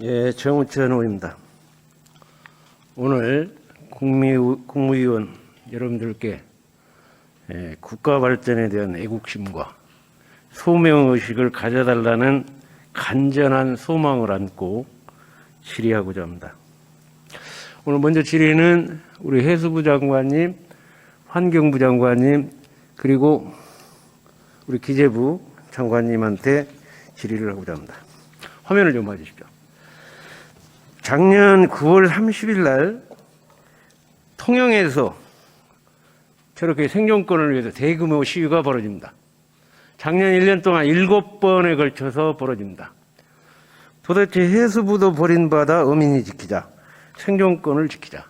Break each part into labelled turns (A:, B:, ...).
A: 예, 정우천 의원입니다. 오늘 국미, 국무위원 여러분들께 예, 국가 발전에 대한 애국심과 소명의식을 가져달라는 간절한 소망을 안고 질의하고자 합니다. 오늘 먼저 질의는 우리 해수부 장관님, 환경부 장관님, 그리고 우리 기재부 장관님한테 질의를 하고자 합니다. 화면을 좀 봐주십시오. 작년 9월 30일 날 통영에서 저렇게 생존권을 위해서 대규모 시위가 벌어집니다. 작년 1년 동안 7번에 걸쳐서 벌어집니다. 도대체 해수부도 버림받아 어민이 지키자. 생존권을 지키자.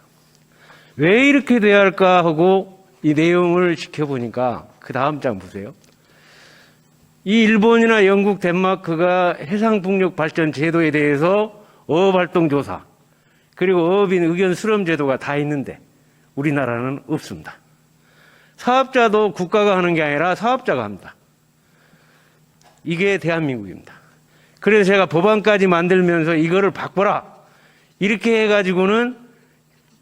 A: 왜 이렇게 돼야 할까 하고 이 내용을 지켜보니까 그 다음 장 보세요. 이 일본이나 영국, 덴마크가 해상풍력 발전 제도에 대해서 어업 활동 조사 그리고 어업인 의견 수렴 제도가 다 있는데 우리나라는 없습니다. 사업자도 국가가 하는 게 아니라 사업자가 합니다. 이게 대한민국입니다. 그래서 제가 법안까지 만들면서 이거를 바꿔라. 이렇게 해가지고는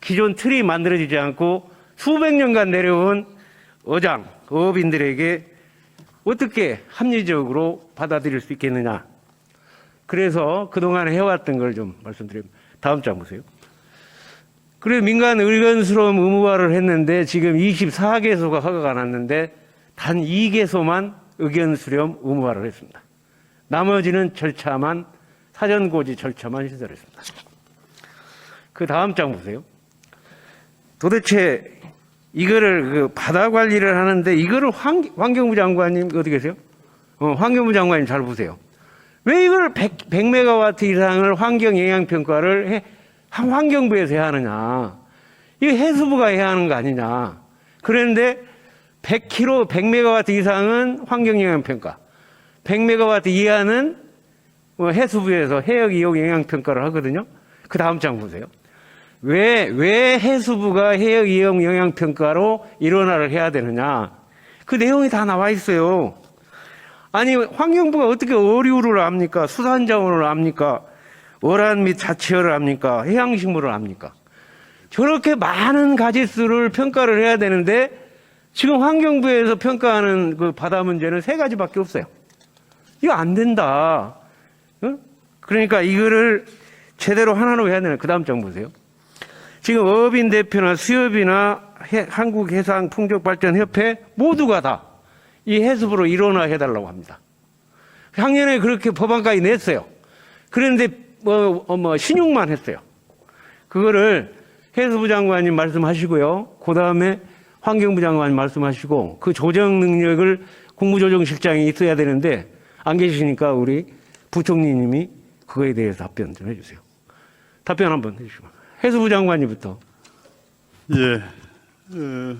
A: 기존 틀이 만들어지지 않고 수백 년간 내려온 어장, 어업인들에게 어떻게 합리적으로 받아들일 수 있겠느냐. 그래서 그동안 해왔던 걸 좀 말씀드립니다. 다음 장 보세요. 그래 민간 의견수렴 의무화를 했는데 지금 24개소가 허가가 났는데 단 2개소만 의견 수렴 의무화를 했습니다. 나머지는 절차만 사전 고지 절차만 시설했습니다. 그 다음 장 보세요. 도대체 이거를 그 바다 관리를 하는데 이거를 환, 환경부 장관님 어디 계세요? 어, 환경부 장관님 잘 보세요. 왜 이걸 100, 100메가와트 이상을 환경 영향 평가를 해, 환경부에서 해야 하느냐? 이거 해수부가 해야 하는 거 아니냐? 그런데 100km, 100메가와트 이상은 환경 영향 평가, 100메가와트 이하는 뭐 해수부에서 해역 이용 영향 평가를 하거든요. 그 다음 장 보세요. 왜, 왜 해수부가 해역 이용 영향 평가로 일원화를 해야 되느냐? 그 내용이 다 나와 있어요. 아니, 환경부가 어떻게 어류를 압니까? 수산자원을 압니까? 어란 및 자치어를 압니까? 해양식물을 압니까? 저렇게 많은 가지수를 평가를 해야 되는데 지금 환경부에서 평가하는 그 바다 문제는 세 가지밖에 없어요. 이거 안 된다. 응? 그러니까 이거를 제대로 하나로 해야 되는 그 다음 장 보세요. 지금 어업인 대표나 수협이나 해- 한국해상풍력발전협회 모두가 다 이 해수부로 일원화해 달라고 합니다. 작년에 그렇게 법안까지 냈어요. 그런데 뭐, 어, 뭐 신용만 했어요. 그거를 해수부 장관님 말씀하시고요. 그 다음에 환경부 장관님 말씀하시고 그 조정 능력을 국무조정실장이 있어야 되는데 안 계시니까 우리 부총리님이 그거에 대해서 답변 좀 해주세요. 답변 한번 해주시고. 해수부 장관님부터.
B: 예, 어,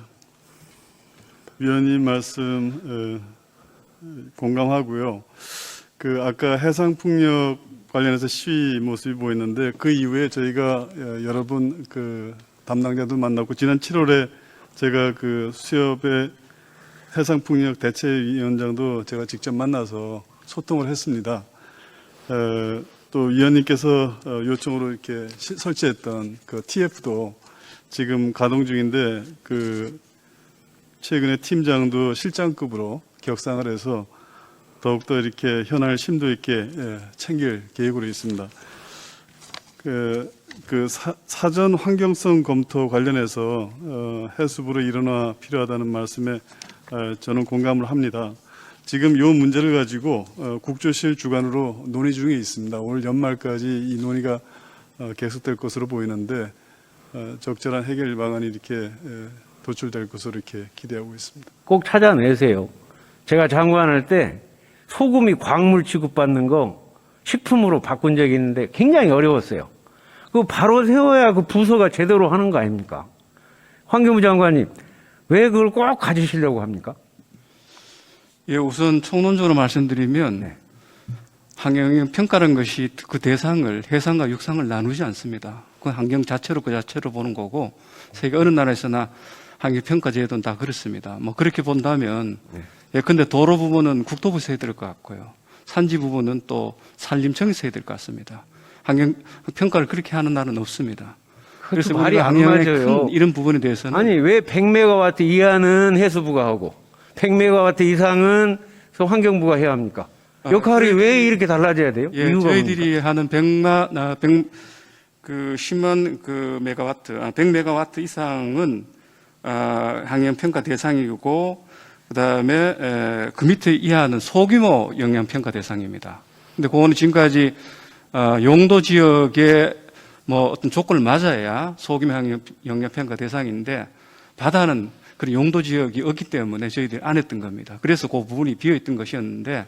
B: 위원님 말씀 어, 공감하고요. 그 아까 해상풍력 관련해서 시위 모습이 보였는데 그 이후에 저희가 어, 여러 분 그 담당자도 만났고 지난 7월에 제가 그 수협의 해상풍력 대책위원장도 제가 직접 만나서 소통을 했습니다. 어, 또 위원님께서 어, 요청으로 이렇게 시- 설치했던 그 TF도 지금 가동 중인데 그 최근에 팀장도 실장급으로 격상을 해서 더욱더 이렇게 현안을 심도 있게 예, 챙길 계획으로 있습니다. 그, 그 사, 사전 환경성 검토 관련해서 어, 해수부로 일어나 필요하다는 말씀에 어, 저는 공감을 합니다. 지금 이 문제를 가지고 어, 국조실 주관으로 논의 중에 있습니다. 올 연말까지 이 논의가 어, 계속될 것으로 보이는데 어, 적절한 해결 방안이 이렇게 에, 도출될 것으로 이렇게 기대하고 있습니다.
A: 꼭 찾아내세요. 제가 장관할 때 소금이 광물 취급받는 거 식품으로 바꾼 적이 있는데 굉장히 어려웠어요. 그 바로 세워야 그 부서가 제대로 하는 거 아닙니까? 환경부 장관님, 왜 그걸 꼭 가지시려고 합니까?
C: 예, 우선 총론적으로 말씀드리면
A: 네.
C: 환경 평가라는 것이 그 대상을 해상과 육상을 나누지 않습니다. 그 환경 자체로 그 자체로 보는 거고 세계 어느 나라에서나 환경 평가 제도는 다 그렇습니다. 뭐 그렇게 본다면 예, 근데 도로 부분은 국토부에서 해야 될 것 같고요. 산지 부분은 또 산림청에서 해야 될 것 같습니다. 환경 평가를 그렇게 하는 날은 없습니다. 그래서
A: 말이 안 맞아요.
C: 큰 이런 부분에 대해서는
A: 아니 왜 100메가와트 이하는 해수부가 하고 100메가와트 이상은 그 환경부가 해야 합니까?
C: 아,
A: 역할이 왜 이렇게 달라져야 돼요?
C: 예,
A: 이유가
C: 저희들이 하는 100마, 아, 100, 그 10만 그 메가와트, 아, 100메가와트 이상은 아, 환경 평가 대상이고 그다음에 에, 그 밑에 이하는 소규모 영향 평가 대상입니다. 근데 그거는 지금까지 아, 용도 지역에 뭐 어떤 조건을 맞아야 소규모 환경 영향 평가 대상인데 바다는 그런 용도 지역이 없기 때문에 저희들이 안 했던 겁니다. 그래서 그 부분이 비어 있던 것이었는데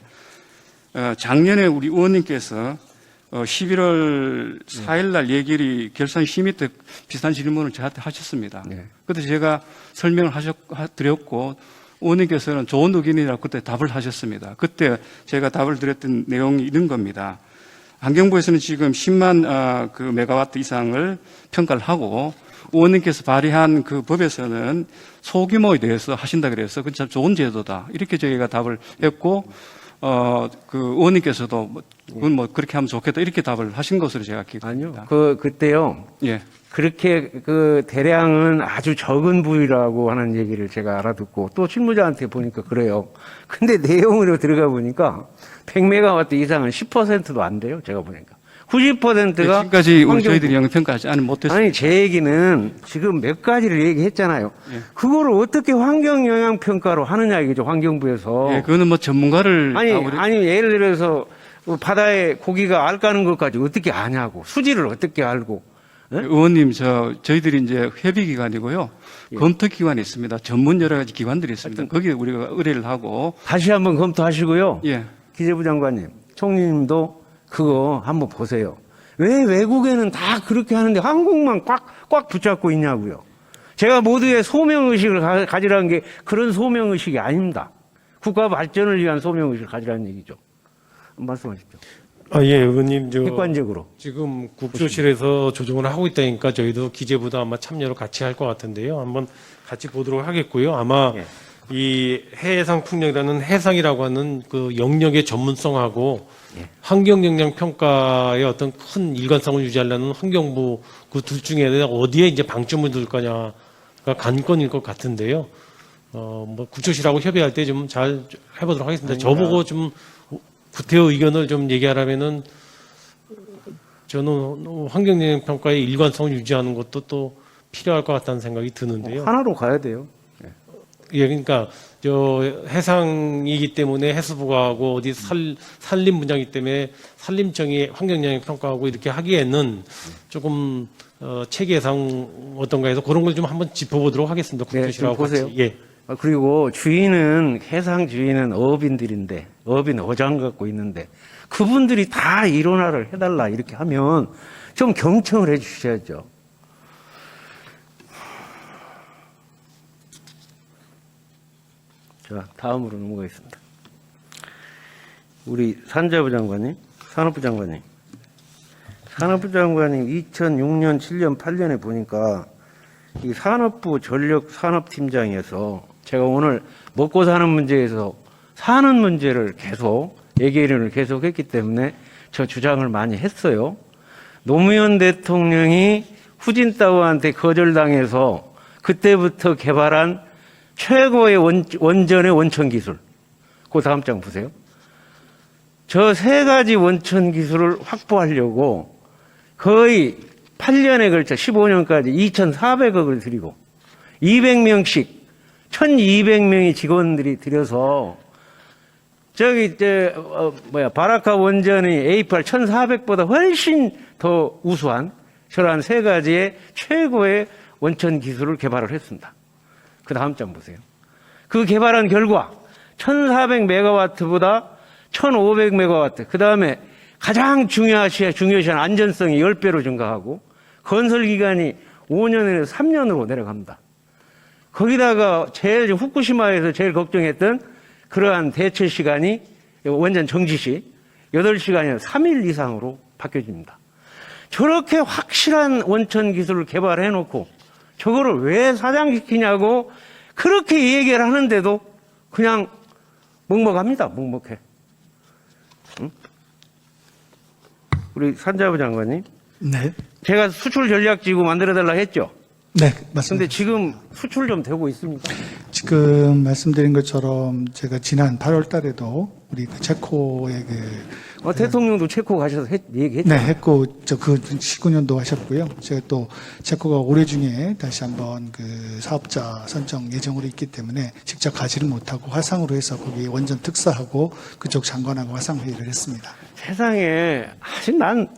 C: 어, 작년에 우리 의원님께서 어, 11월 4일 날 예결위 결산 심의 때 비슷한 질문을 저한테 하셨습니다.
A: 네.
C: 그때 제가 설명을 하셨, 하- 드렸고 의원님께서는 좋은 의견이라고 그때 답을 하셨습니다. 그때 제가 답을 드렸던 내용이 이런 겁니다. 환경부에서는 지금 10만 아, 그 메가와트 이상을 평가를 하고 의원님께서 발의한 그 법에서는 소규모에 대해서 하신다 그래서 그건 참 좋은 제도다 이렇게 저희가 답을 했고 어 그 의원님께서도 뭐 그건 뭐 그렇게 하면 좋겠다 이렇게 답을 하신 것으로 제가
A: 아니요.
C: 기억합니다.
A: 그 그때요.
C: 예.
A: 그렇게 그 대량은 아주 적은 부위라고 하는 얘기를 제가 알아듣고 또 실무자한테 보니까 그래요. 근데 내용으로 들어가 보니까 100메가와트 이상은 10%도 안 돼요. 제가 보니까. 90%가
C: 지금까지 우리 저희들이 영향 평가하지 않은 못했습니다.
A: 아니 제 얘기는 지금 몇 가지를 얘기했잖아요.
C: 예.
A: 그거를 어떻게 환경 영향 평가로 하느냐 이거죠. 환경부에서.
C: 예, 그거는 뭐 전문가를
A: 아니
C: 다 우리-
A: 아니 예를 들어서 바다에 고기가 알 까는 것까지 어떻게 아냐고 수질을 어떻게 알고 예?
C: 의원님, 저, 저희들이 이제 협의 기관이고요.
A: 예.
C: 검토 기관이 있습니다. 전문 여러 가지 기관들이 있습니다. 거기에 우리가 의뢰를 하고,
A: 다시 한번 검토하시고요.
C: 예.
A: 기재부 장관님, 총리님도 그거 한번 보세요. 왜 외국에는 다 그렇게 하는데 한국만 꽉, 꽉 붙잡고 있냐고요. 제가 모두의 소명의식을 가, 가지라는 게 그런 소명의식이 아닙니다. 국가 발전을 위한 소명의식을 가지라는 얘기죠. 말씀하십시오.
D: 아, 예, 의원님, 저,
A: 객관적으로.
D: 지금 국조실에서 조정을 하고 있다니까 저희도 기재부도 아마 참여를 같이 할 것 같은데요. 한번 같이 보도록 하겠고요. 아마
A: 예.
D: 이 해상 풍력이라는 해상이라고 하는 그 영역의 전문성하고
A: 예.
D: 환경 영향 평가의 어떤 큰 일관성을 유지하려는 환경부 그 둘 중에 어디에 이제 방점을 둘 거냐가 관건일 것 같은데요. 어, 뭐 국조실하고 협의할 때 좀 잘 해보도록 하겠습니다. 저보고 좀 구태여 의견을 좀 얘기하라면은 저는 환경 영향 평가의 일관성을 유지하는 것도 또 필요할 것 같다는 생각이 드는데요.
A: 하나로 가야 돼요.
D: 예, 그러니까 저 해상이기 때문에 해수부가 하고 어디 살 산림 분야이기 때문에 산림청이 환경영향 평가하고 이렇게 하기에는 조금 어, 체계상 어떤가 해서 그런 걸 좀 한번 짚어보도록 하겠습니다.
A: 네,
D: 국토실하고
A: 좀 보세요.
D: 같이. 예.
A: 아, 그리고 주인은 해상 주인은 어업인들인데 어업인 어장 갖고 있는데 그분들이 다 일원화를 해달라 이렇게 하면 좀 경청을 해주셔야죠. 자 다음으로 넘어가겠습니다. 우리 산자부 장관님, 산업부 장관님, 산업부 장관님 2006년, 7년, 8년에 보니까 이 산업부 전력 산업팀장에서 제가 오늘 먹고 사는 문제에서 사는 문제를 계속 얘기를 계속 했기 때문에 저 주장을 많이 했어요. 노무현 대통령이 후진타오한테 거절당해서 그때부터 개발한 최고의 원, 원전의 원천 기술. 그 다음 장 보세요. 저 세 가지 원천 기술을 확보하려고 거의 8년에 걸쳐 15년까지 2,400억을 들이고 200명씩 1,200명의 직원들이 들여서 저기 이제 어, 뭐야 바라카 원전의 A8 1,400보다 훨씬 더 우수한 저러한 세 가지의 최고의 원천 기술을 개발을 했습니다. 그 다음 장 보세요. 그 개발한 결과 1,400메가와트보다 1,500메가와트. 그 다음에 가장 중요시, 중요시한 안전성이 10배로 증가하고 건설 기간이 5년에서 3년으로 내려갑니다. 거기다가 제일 후쿠시마에서 제일 걱정했던 그러한 대체 시간이 원전 정지 시 8시간이 3일 이상으로 바뀌어집니다. 저렇게 확실한 원천 기술을 개발해 놓고 저거를 왜 사장시키냐고 그렇게 얘기를 하는데도 그냥 먹먹합니다. 먹먹해. 응? 우리 산자부 장관님.
E: 네,
A: 제가 수출 전략지구 만들어달라 했죠.
E: 네
A: 근데
E: 맞습니다.
A: 지금 수출 좀 되고 있습니까?
E: 지금 말씀드린 것처럼 제가 지난 8월 달에도 우리 그 체코의 그
A: 어, 대통령도 체코 가셔서 했- 얘기했죠.
E: 네, 했고 저 그 19년도 하셨고요. 제가 또 체코가 올해 중에 다시 한번 그 사업자 선정 예정으로 있기 때문에 직접 가지를 못하고 화상으로 해서 거기 원전 특사하고 그쪽 장관하고 화상 회의를 했습니다.
A: 세상에 아직 난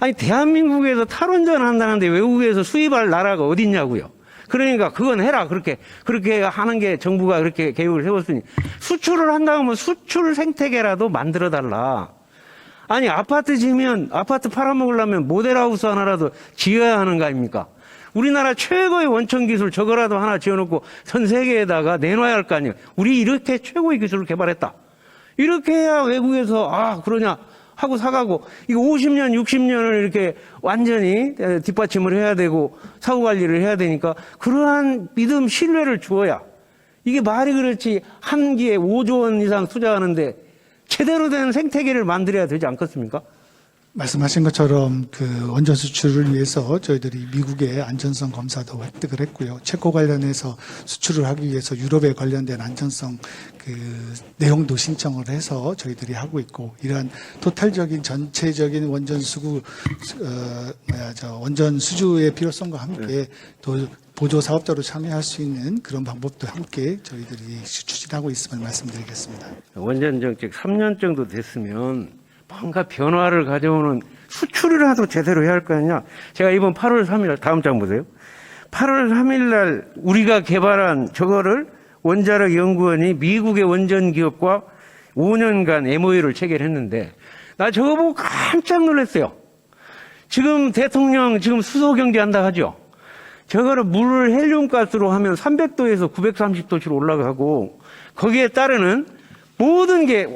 A: 아니 대한민국에서 탈원전 한다는데 외국에서 수입할 나라가 어딨냐고요. 그러니까 그건 해라 그렇게 그렇게 하는 게 정부가 그렇게 계획을 세웠으니 수출을 한다면 수출 생태계라도 만들어 달라. 아니 아파트 지면 아파트 팔아먹으려면 모델하우스 하나라도 지어야 하는 거 아닙니까? 우리나라 최고의 원천 기술 저거라도 하나 지어놓고 전 세계에다가 내놔야 할 거 아니에요. 우리 이렇게 최고의 기술을 개발했다. 이렇게 해야 외국에서 아 그러냐 하고 사가고 이거 50년 60년을 이렇게 완전히 에, 뒷받침을 해야 되고 사후 관리를 해야 되니까 그러한 믿음 신뢰를 주어야 이게 말이 그렇지 한 기에 5조 원 이상 투자하는데 제대로 된 생태계를 만들어야 되지 않겠습니까?
E: 말씀하신 것처럼 그 원전 수출을 위해서 저희들이 미국의 안전성 검사도 획득을 했고요. 체코 관련해서 수출을 하기 위해서 유럽에 관련된 안전성 그 내용도 신청을 해서 저희들이 하고 있고 이러한 토탈적인 전체적인 원전 수구 어 뭐야 저 원전 수주의 필요성과 함께 또 보조 사업자로 참여할 수 있는 그런 방법도 함께 저희들이 추진하고 있음을 말씀드리겠습니다.
A: 원전 정책 3년 정도 됐으면 뭔가 변화를 가져오는 수출이라도 제대로 해야 할 거 아니냐. 제가 이번 8월 3일 다음 장 보세요. 8월 3일 날 우리가 개발한 저거를 원자력 연구원이 미국의 원전 기업과 5년간 MOU를 체결했는데 나 저거 보고 깜짝 놀랐어요. 지금 대통령 지금 수소 경제한다 하죠. 저거를 물을 헬륨 가스로 하면 300도에서 930도씨로 올라가고 거기에 따르는 모든 게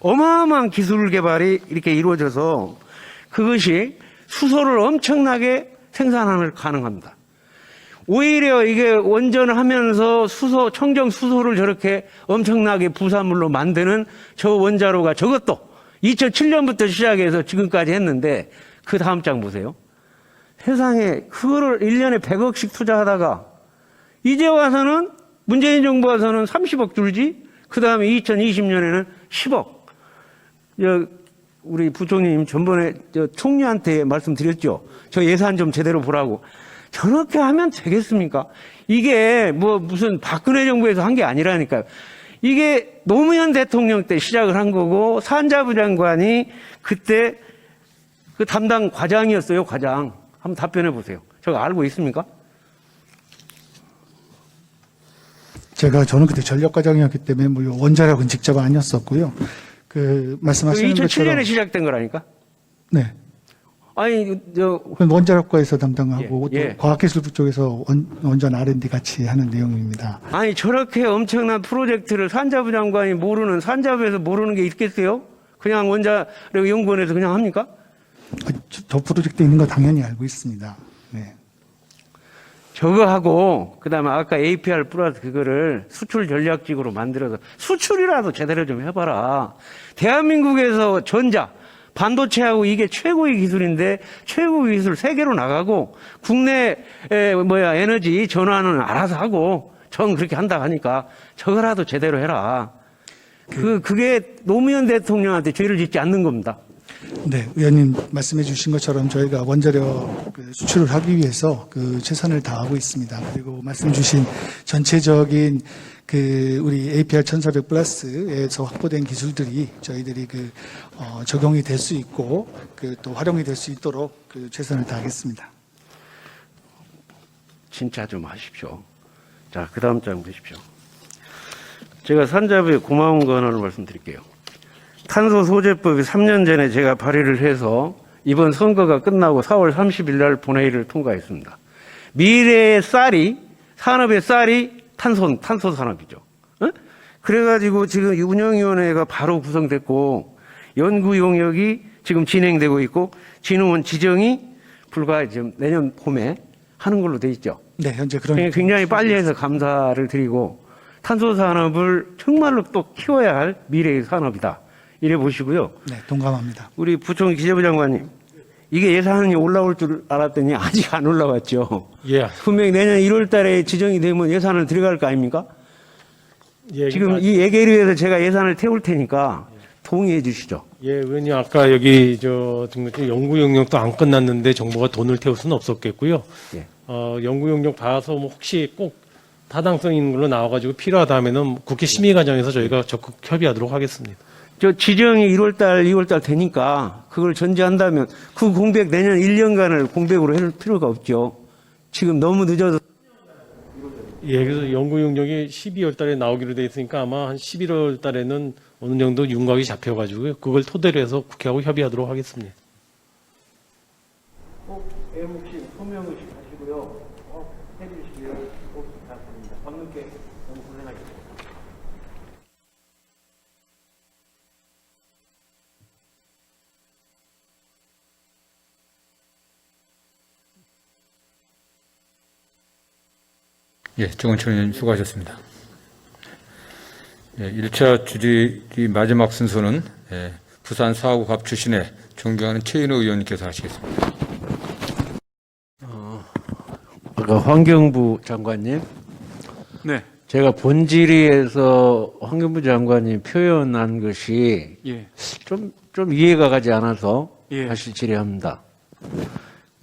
A: 어마어마한 기술 개발이 이렇게 이루어져서 그것이 수소를 엄청나게 생산하는 가능합니다. 오히려 이게 원전을 하면서 수소, 청정 수소를 저렇게 엄청나게 부산물로 만드는 저 원자로가 저것도 2007년부터 시작해서 지금까지 했는데 그 다음 장 보세요. 세상에 그거를 1년에 100억씩 투자하다가 이제 와서는 문재인 정부 와서는 30억 줄지 그 다음에 2020년에는 10억. 저 우리 부총리님 전번에 저 총리한테 말씀드렸죠. 저 예산 좀 제대로 보라고. 저렇게 하면 되겠습니까? 이게 뭐 무슨 박근혜 정부에서 한 게 아니라니까요. 이게 노무현 대통령 때 시작을 한 거고 산자부 장관이 그때 그 담당 과장이었어요, 과장. 한번 답변해 보세요. 저거 알고 있습니까?
E: 제가 저는 그때 전력과장이었기 때문에 물론 원자력은 직접 아니었었고요.
A: 그그
E: 말씀하시는
A: 2007년에
E: 것처럼
A: 시작된 거라니까.
E: 네.
A: 아니 저
E: 원자력과에서 담당하고
A: 예, 예.
E: 또 과학기술부 쪽에서 원, 원전 R&D 같이 하는 내용입니다.
A: 아니 저렇게 엄청난 프로젝트를 산자부 장관이 모르는 산자부에서 모르는 게 있겠어요? 그냥 원자력 연구원에서 그냥 합니까?
E: 아, 저, 저 프로젝트 있는 거 당연히 알고 있습니다. 네.
A: 저거 하고 그다음에 아까 APR 플러스 그거를 수출 전략직으로 만들어서 수출이라도 제대로 좀 해봐라. 대한민국에서 전자 반도체하고 이게 최고의 기술인데 최고의 기술 세계로 나가고 국내 에 뭐야 에너지 전환은 알아서 하고 전 그렇게 한다 하니까 저거라도 제대로 해라. 그 그게 노무현 대통령한테 죄를 짓지 않는 겁니다.
E: 네, 의원님 말씀해 주신 것처럼 저희가 원자력 그 수출을 하기 위해서 그 최선을 다하고 있습니다. 그리고 말씀 주신 전체적인 그 우리 APR 1400 플러스에서 확보된 기술들이 저희들이 그 어, 적용이 될 수 있고 그 또 활용이 될 수 있도록 그 최선을 다하겠습니다.
A: 진짜 좀 하십시오. 자, 그 다음 장 보십시오. 제가 산자부에 고마운 거 하나를 말씀드릴게요. 탄소 소재법이 3년 전에 제가 발의를 해서 이번 선거가 끝나고 4월 30일 날 본회의를 통과했습니다. 미래의 쌀이, 산업의 쌀이 탄소, 탄소 산업이죠. 어? 그래가지고 지금 이 운영위원회가 바로 구성됐고 연구 용역이 지금 진행되고 있고 진흥원 지정이 불과 지금 내년 봄에 하는 걸로 돼 있죠.
E: 네, 현재 그런
A: 그러니까 굉장히 빨리 해서 감사를 드리고 탄소 산업을 정말로 또 키워야 할 미래의 산업이다. 이래 보시고요.
E: 네, 동감합니다.
A: 우리 부총리 기재부 장관님, 이게 예산이 올라올 줄 알았더니 아직 안 올라왔죠.
D: 예,
A: 분명히 내년 1월 달에 지정이 되면 예산을 들어갈 거 아닙니까?
D: 예,
A: 지금 이 예계를 위해서 제가 예산을 태울 테니까 동의해 주시죠.
D: 예, 의원님 아까 여기 저 등록 연구 용역도 안 끝났는데 정부가 돈을 태울 수는 없었겠고요.
A: 예.
D: 어, 연구 용역 봐서 뭐 혹시 꼭 타당성 있는 걸로 나와가지고 필요하다면은 국회 심의 과정에서 저희가 적극 협의하도록 하겠습니다.
A: 저 지정이 1월 달, 2월 달 되니까 그걸 전제한다면 그 공백 내년 1년간을 공백으로 할 필요가 없죠. 지금 너무 늦어서
D: 예, 그래서 연구 용역이 12월 달에 나오기로 돼 있으니까 아마 한 11월 달에는 어느 정도 윤곽이 잡혀가지고요. 그걸 토대로 해서 국회하고 협의하도록 하겠습니다.
A: 꼭 애국식 소명의식 하시고요. 꼭 해주시기를 꼭 부탁드립니다. 방금께 너무 고생하셨습니다.
F: 예, 정은철 의원님 수고하셨습니다. 예, 1차 주질이 마지막 순서는 예, 부산 사구갑 출신의 존경하는 최인호 의원님께서 하시겠습니다.
A: 아까 환경부 장관님,
C: 네.
A: 제가 본질의에서 환경부 장관님 표현한 것이
C: 예.
A: 좀, 좀 이해가 가지 않아서
C: 예.
A: 다시 질의합니다.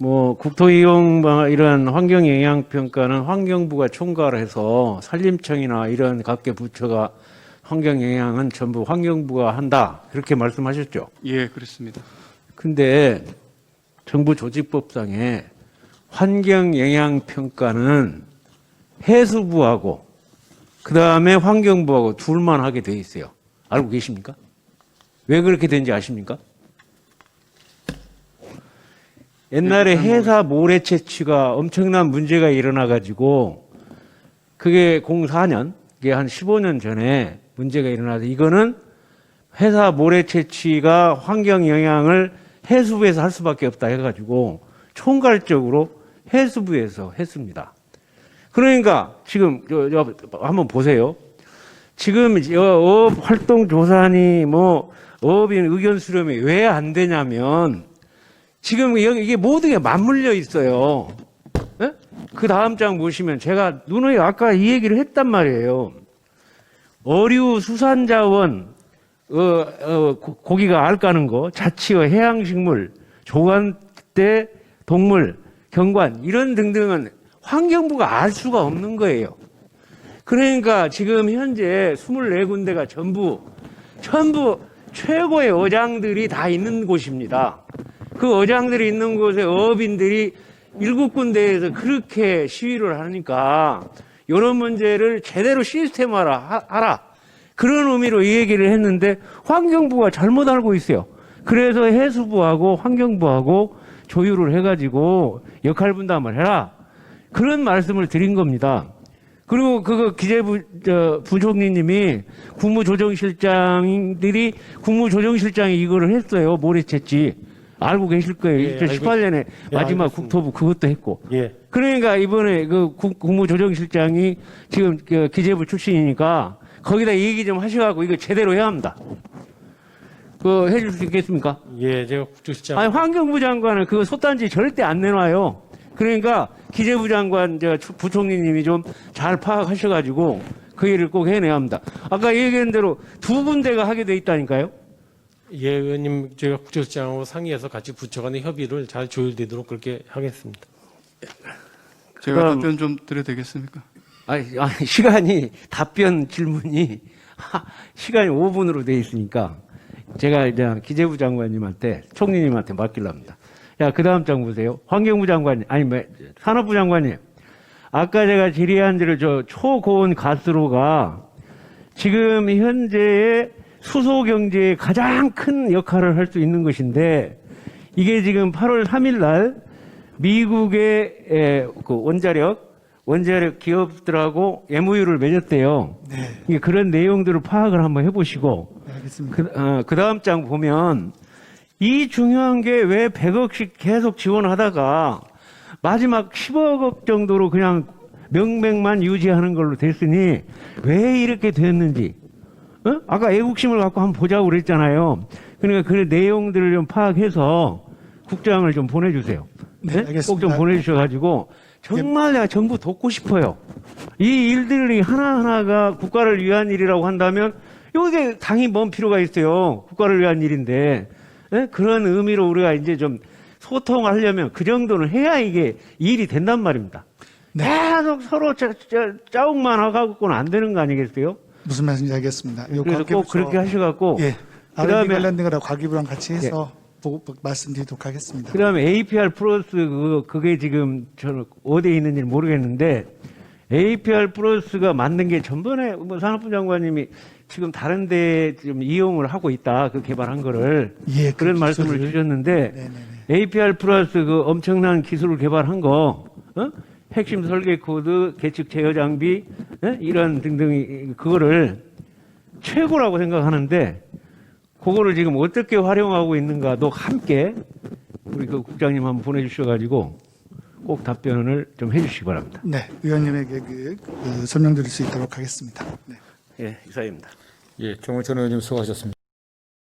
A: 뭐, 국토이용, 방- 이런 환경영향평가는 환경부가 총괄해서 산림청이나 이런 각계 부처가 환경영향은 전부 환경부가 한다. 그렇게 말씀하셨죠.
C: 예, 그렇습니다.
A: 근데 정부 조직법상에 환경영향평가는 해수부하고 그 다음에 환경부하고 둘만 하게 돼 있어요. 알고 계십니까? 왜 그렇게 된지 아십니까? 옛날에 해사 모래 채취가 엄청난 문제가 일어나 가지고 그게 04년, 이게 한 15년 전에 문제가 일어나서 이거는 회사 모래 채취가 환경 영향을 해수부에서 할 수밖에 없다 해가지고 총괄적으로 해수부에서 했습니다. 그러니까 지금 저, 저 한번 보세요. 지금 저 어업 활동 조사니 뭐 어업인 의견 수렴이 왜 안 되냐면 지금 이게 모든 게 맞물려 있어요. 예? 그 다음 장 보시면 제가 누누이 아까 이 얘기를 했단 말이에요. 어류 수산자원 어, 어, 고- 고기가 알 까는 거, 자치어 해양식물, 조간대 동물, 경관 이런 등등은 환경부가 알 수가 없는 거예요. 그러니까 지금 현재 24군데가 전부 전부 최고의 어장들이 다 있는 곳입니다. 그 어장들이 있는 곳에 어업인들이 일곱 군데에서 그렇게 시위를 하니까 이런 문제를 제대로 시스템화라 하- 하라. 그런 의미로 이 얘기를 했는데 환경부가 잘못 알고 있어요. 그래서 해수부하고 환경부하고 조율을 해가지고 역할 분담을 해라. 그런 말씀을 드린 겁니다. 그리고 그거 기재부 저, 부총리님이 국무조정실장들이 국무조정실장이 이거를 했어요. 모래채취 알고 계실 거예요.
D: 예, 알고
A: 2018년에
D: 예,
A: 마지막
D: 알겠습니다.
A: 국토부 그것도 했고.
D: 예.
A: 그러니까 이번에 그 국- 국무조정실장이 지금 그 기재부 출신이니까 거기다 얘기 좀 하셔가지고 이거 제대로 해야 합니다. 그 해줄 수 있겠습니까?
D: 예, 제가 국조실장
A: 아니 환경부 장관은 그 소단지 절대 안 내놔요. 그러니까 기재부 장관 저 추- 부총리님이 좀 잘 파악하셔가지고 그 일을 꼭 해내야 합니다. 아까 얘기한 대로 두 군데가 하게 돼 있다니까요.
D: 예, 의원님 제가 국조실장하고 상의해서 같이 부처 간의 협의를 잘 조율되도록 그렇게 하겠습니다.
C: 제가
A: 그럼-
C: 답변 좀 드려도 되겠습니까?
A: 아니, 아니, 시간이 답변 질문이 하, 시간이 5분으로 돼 있으니까 제가 이제 기재부 장관님한테 총리님한테 맡길랍니다. 야, 그 다음 장 보세요. 환경부 장관님, 아니, 뭐, 산업부 장관님. 아까 제가 질의한 대로 저 초고온 가스로가 지금 현재의 수소 경제에 가장 큰 역할을 할 수 있는 것인데 이게 지금 8월 3일 날 미국의 에, 그 원자력 원자력 기업들하고 MOU를 맺었대요.
E: 네,
A: 그런 내용들을 파악을 한번 해보시고
E: 네, 알겠습니다.
A: 그, 어, 그 다음 장 보면 이 중요한 게 왜 100억씩 계속 지원하다가 마지막 10억 정도로 그냥 명맥만 유지하는 걸로 됐으니 왜 이렇게 됐는지 어? 아까 애국심을 갖고 한번 보자고 그랬잖아요. 그러니까 그 내용들을 좀 파악해서 국장을 좀 보내주세요.
E: 네, 알겠습니다.
A: 꼭좀 보내주셔가지고 정말 내가 정부 돕고 싶어요. 이 일들이 하나하나가 국가를 위한 일이라고 한다면 여기에 당이 뭔 필요가 있어요. 국가를 위한 일인데 예? 그런 의미로 우리가 이제 좀 소통하려면 그 정도는 해야 이게 일이 된단 말입니다.
E: 네.
A: 계속 서로 짜, 짜, 짜옥만 하고는 안 되는 거 아니겠어요?
E: 무슨 말씀인지 알겠습니다. 요
A: 그래서 꼭 그렇게 하셔갖고
E: 예.
A: 그다음에- 예.
E: 관련된 거랑 과기부랑 같이 해서 보고 말씀드리도록 하겠습니다.
A: 그다음에 APR 플러스 그 그게 지금 저는 어디에 있는지 모르겠는데 APR 플러스가 만든 게 전번에 뭐 산업부 장관님이 지금 다른데 좀 이용을 하고 있다 그 개발한 거를
E: 예, 그
A: 그런 말씀을
E: 기술을.
A: 주셨는데
E: 네네네.
A: APR 플러스 그 엄청난 기술을 개발한 거 어? 핵심 설계 코드 계측 제어 장비 예? 이런 등등이 그거를 최고라고 생각하는데 그거를 지금 어떻게 활용하고 있는가도 함께 우리 그 국장님 한번 보내주셔가지고 꼭 답변을 좀 해주시기 바랍니다.
E: 네, 의원님에게 그, 그 설명드릴 수 있도록 하겠습니다. 네.
A: 예, 이사입니다.
F: 예, 정원천 의원님 수고하셨습니다.